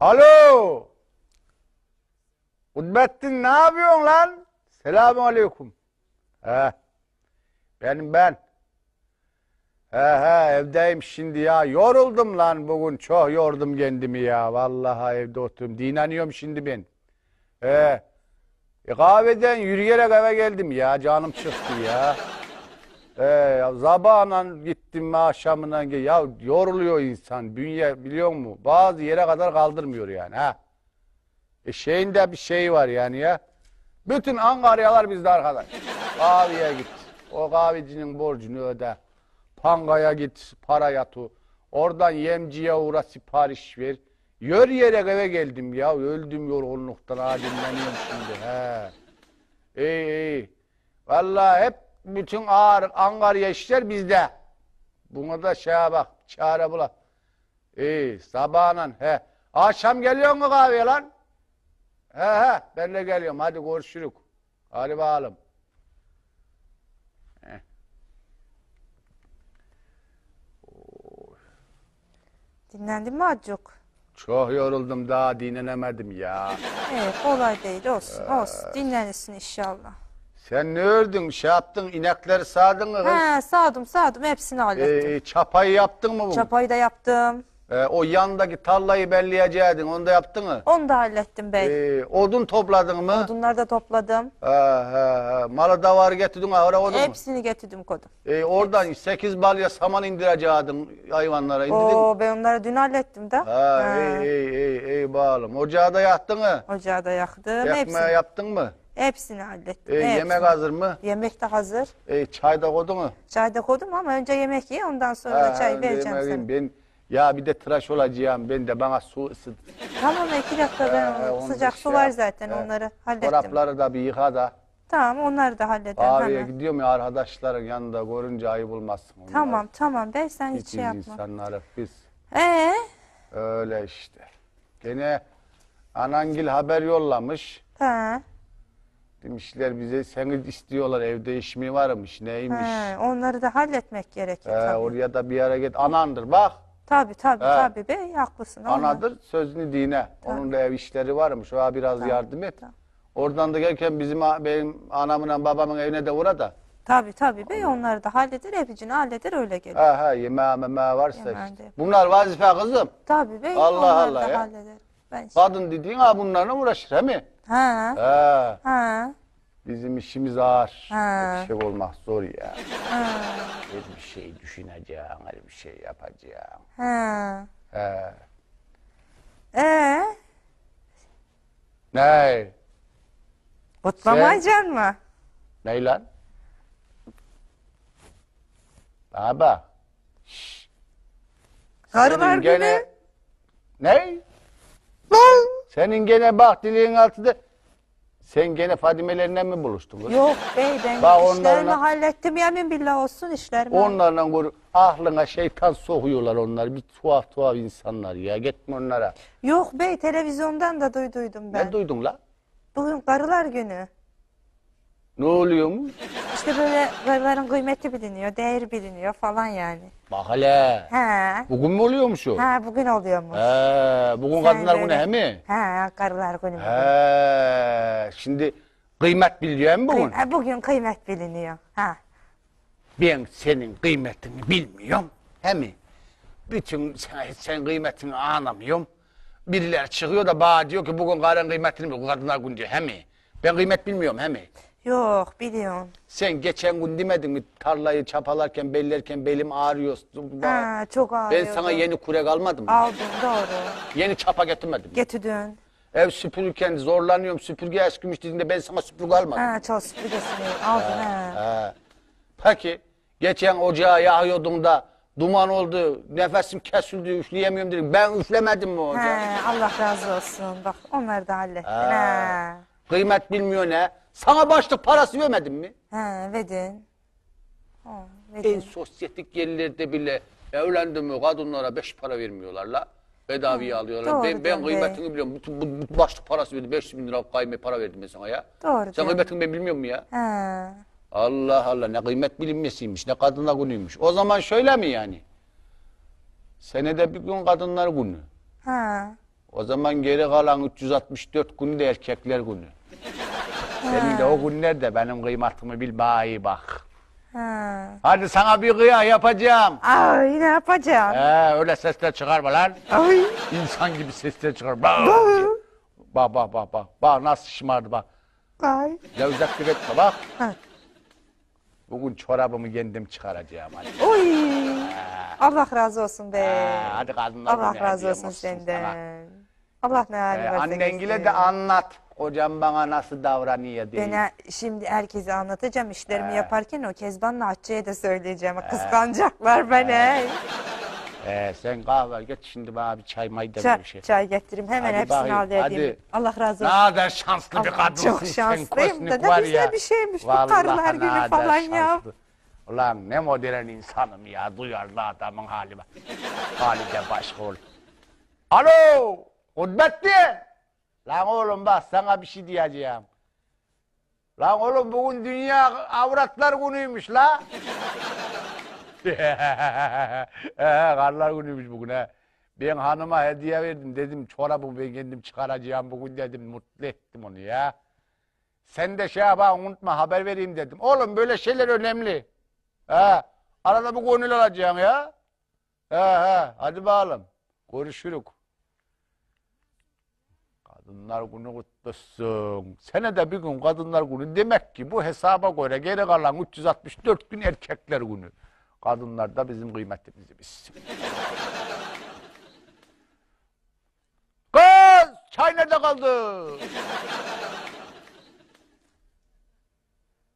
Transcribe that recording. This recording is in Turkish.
Alo. Kudbettin ne yapıyorsun lan? Selamun aleyküm. He. Benim ben. He he evdeyim şimdi ya. Yoruldum lan bugün. Çok yordum kendimi ya. Vallahi evde oturdum. Dinleniyorum şimdi ben. He. E, kahveden yürüyerek eve geldim ya. Canım çıktı ya. Ya sabahla gittim akşamına. gel- Ya yoruluyor insan. Bünye biliyor musun? Bazı yere kadar kaldırmıyor yani. Ha. E şeyinde bir şey var yani ya. Bütün Ankara'yalar bizde arkadaş. Kahveye git. O kahvecinin borcunu öde. Pangaya git, para yatı. Oradan yemciye uğra sipariş ver. Yör yere eve geldim ya. Öldüm yorgunluktan. Ha dinleniyorum şimdi. He. İyi iyi. Vallahi hep bütün ağır Ankara işler bizde. Buna da şeye bak. Çare bula. İyi. Sabahla. He. Akşam geliyor mu kahveye lan? He he. Ben de geliyorum. Hadi görüşürük. Hadi bakalım. Dinlendin mi Acuk? Çok yoruldum daha dinlenemedim ya. Evet kolay değil olsun olsun dinlenirsin inşallah. Sen ne ördün? Şey yaptın, inekleri sağdın mı kız? He sağdım sağdım hepsini hallettim. Ee, çapayı yaptın mı bu? Çapayı da yaptım. Ee, o yandaki tarlayı belleyeceydin, onu da yaptın mı? Onu da hallettim bey. Ee, odun topladın mı? Odunları da topladım. Ha, ha, ha. Malı da var getirdin ha, oraya odun mu? Hepsini getirdim kodum. Ee, oradan 8 balya saman indirecektin hayvanlara, indirdin mi? Oo ben onları dün hallettim de. Ha, He. iyi, iyi, iyi, iyi bağlım. Ocağı da yaktın mı? Ocağı da yaktım. Ekmeği Hepsini, yaptın mı? Hepsini hallettim. Ee, hepsini. yemek hazır mı? Yemek de hazır. Ee, çay da koydun mu? Çay da koydum ama önce yemek ye ondan sonra da Ha, çay vereceğim sana. Ben, ya bir de tıraş olacağım. Ben de bana su ısıt. Tamam iki dakika ben sıcak su şey var zaten He. onları hallettim. Çorapları da bir yıka da. Tamam onları da hallederim hemen. gidiyorum ya arkadaşların yanında görünce ayıp olmasın. onlar. Tamam tamam ben sen hiç Hiç şey yapma. insanları biz. Ee, Öyle işte. Gene anangil haber yollamış. he, Demişler bize seni istiyorlar evde iş mi varmış neymiş. he, onları da halletmek gerekiyor Ee, tabii. oraya da bir git. Anandır bak. Tabii tabii He. tabii bey haklısın. onlar- Anadır sözünü dine. Onun da ev işleri varmış. Ona biraz yardım et. tamam. Oradan da gelirken bizim benim anamın babamın evine de uğra da. Tabii tabii bey onları da halleder hepsini halleder öyle gelir. Ha ha yemeğe memeğe varsa Yemeğe işte. de. Bunlar vazife kızım. Tabii bey Allah onları Allah da ya. halleder. Ben Kadın dediğin ha bunlarla uğraşır he mi? Ha, Ha. ha, Bizim işimiz ağır. Ha. Yetişik olmak zor ya. ha, Her bir şey düşüneceğim, her bir şey yapacağım. ha. He. Ee, Ne? kutlamayacaksın mı? Ne lan? Bana bak. Karılar Senin günü. Ne? Senin gene bak diliğin altında. Sen gene Fadime'lerine mi buluştun? Yok bey ben Bak işlerimi onlarla- hallettim yemin billah olsun işlerimi. Onlarla gör, aklına şeytan sokuyorlar onlar. Bir tuhaf tuhaf insanlar ya. Gitme onlara. Yok bey televizyondan da duyduydum ben. Ne duydun la? Bugün karılar günü. Ne oluyor mu? İşte böyle karıların kıymeti biliniyor, değeri biliniyor falan yani. Bak hele. He. Bugün mü oluyormuş o? Ha bugün oluyormuş. He, bugün Sen kadınlar günü böyle- he mi? He karılar günü bugün. He, şimdi kıymet biliyor mu bugün? Kıy- ha, bugün kıymet biliniyor. Ha. Ben senin kıymetini bilmiyorum. He mi? Bütün sen, sen kıymetini anlamıyorum. Birileri çıkıyor da bana diyor ki bugün karın kıymetini bil, kadınlar günü diyor. He mi? Ben kıymet bilmiyorum he mi? Yok biliyorsun. Sen geçen gün demedin mi tarlayı çapalarken bellerken belim ağrıyor. Ha, çok ben ağrıyordu. sana yeni kurek almadım mı? Aldım doğru. Yeni çapa getirmedim mi? Getirdin. Ev süpürürken zorlanıyorum süpürge eskimiş dediğinde ben sana süpürge almadım. Ha çok süpürgesini aldın ha. He. Peki geçen ocağı yakıyordun da duman oldu, nefesim kesildi, üfleyemiyorum dedim. Ben üflemedim mi ocağı? He, Allah razı olsun. Bak onları da hallettin. Ha. Ha. Kıymet bilmiyor ne? Sana başlık parası vermedim mi? Ha, verdin. Ha, En verdin. sosyetik yerlerde bile evlendi mi kadınlara beş para vermiyorlar la. Bedaviye alıyorlar. doğru ben, ben diyorsun kıymetini biliyorum. Bütün bu, bu başlık parası verdi. 500 bin lira kayme para verdim ben sana ya. Doğru Sen diyorsun. kıymetini ben bilmiyor ya? Ha. Allah Allah ne kıymet bilinmesiymiş ne kadınlar günüymüş. O zaman şöyle mi yani? Senede bir gün kadınlar günü. Ha. O zaman geri kalan 364 günü de erkekler günü. Senin de o günler de benim kıymatımı bil bana iyi bak. Ha. Hadi sana bir kıya yapacağım. Ay ne yapacağım? He öyle sesler çıkarma lan. Ay. İnsan gibi sesler çıkar. Bak bak bak bak bak. Bak nasıl şımardı bak. Ay. Levzeklik etme bak. Ha. Bugün çorabımı kendim çıkaracağım hadi. Oy. Allah razı olsun be. Ha, hadi kadınlar Allah razı olsun senden. Allah ne hali Ee, varsa annengile de anlat. Kocam bana nasıl davranıyor diye. Ben şimdi herkese anlatacağım işlerimi He. yaparken o Kezban'la Hatice'ye de söyleyeceğim. Kıskanacaklar beni. Ee, sen kahve geç şimdi bana bir çay mayda Çay, bir şey. çay getireyim hemen Hadi hepsini bakayım, al hadi. Allah razı Ne olsun. kadar şanslı bir Allah, kadınsın çok şanslıyım da ne güzel bir şeymiş bu karılar ne günü kadar falan ya. Ulan ne modern insanım ya duyarlı adamın hali bak. Hali de başka olur. Alo Hudbettin. Lan oğlum bak sana bir şey diyeceğim. Lan oğlum bugün dünya avratlar günüymüş la. Karlar günüymüş bugün he. Ben hanıma hediye verdim dedim çorabımı ben kendim çıkaracağım bugün dedim mutlu ettim onu ya. Sen de şey yap ha, unutma haber vereyim dedim. Oğlum böyle şeyler önemli. He, arada bu gönül alacaksın ya. He he hadi bakalım. Görüşürük. Kadınlar günü kutlusun. Senede bir gün kadınlar günü demek ki bu hesaba göre geri kalan 364 gün erkekler günü. Kadınlar da bizim kıymetimizi bilsin. Kız çay nerede kaldı?